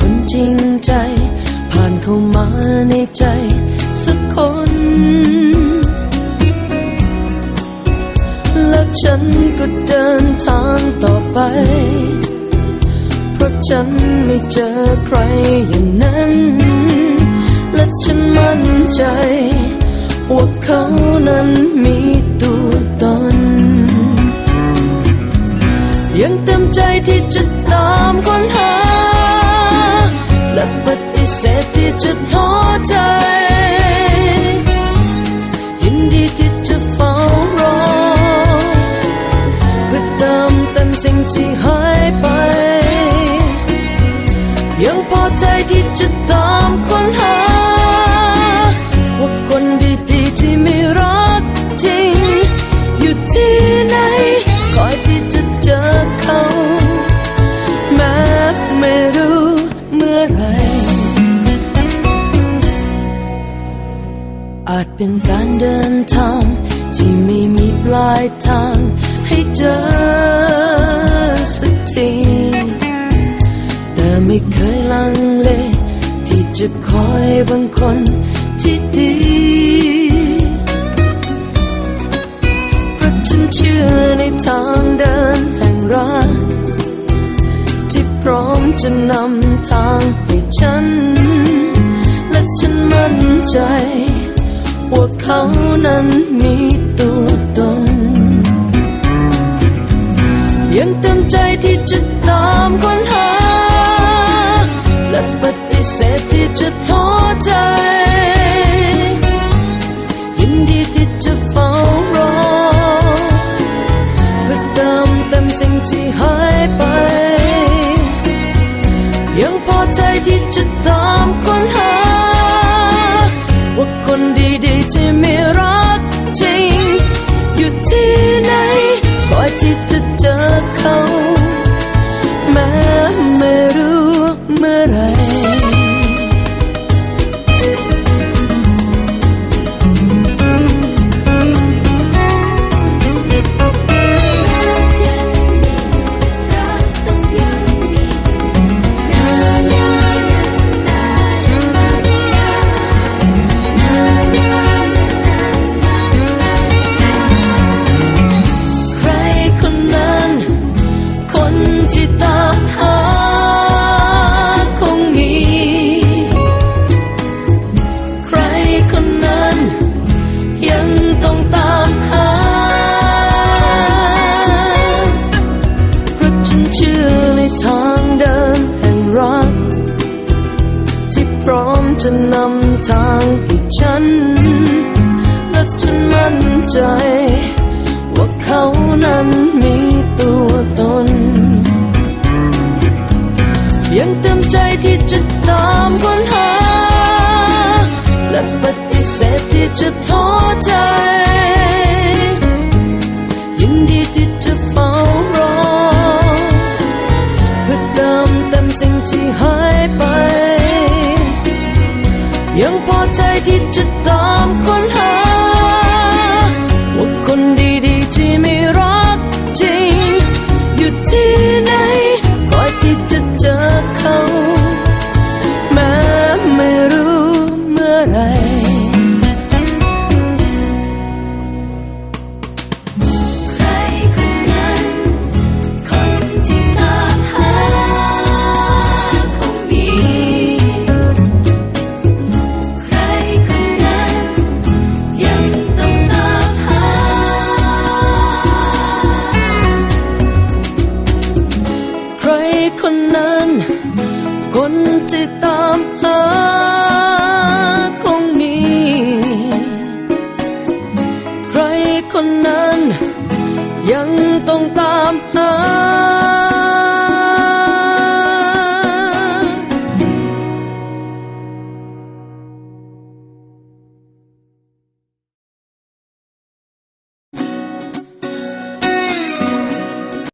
คนจริงใจ ผ่านเข้ามาในใจ สักคน และฉันก็เดินทางต่อไป เพราะฉันไม่เจอใครอย่างนั้น และฉันมั่นใจ ว่าเขานั้นมีตัวตนยังเต็มใจที่จะตาม เป็นการเดินทาง ที่ไม่มีปลายทาง ให้เจอสักที แต่ไม่เคยลังเล ที่จะคอยบางคนที่ดีเพราะฉันเชื่อในทางเดินแห่งรักที่พร้อมจะนำทางให้ฉัน และฉันมั่นใจ ว่าเขานั้นมีตัวตน ยังเต็มใจที่จะตามคนหา ยั นั้น คนที่ตามหาคงมี ใครคนนั้น ยังต้องตามหา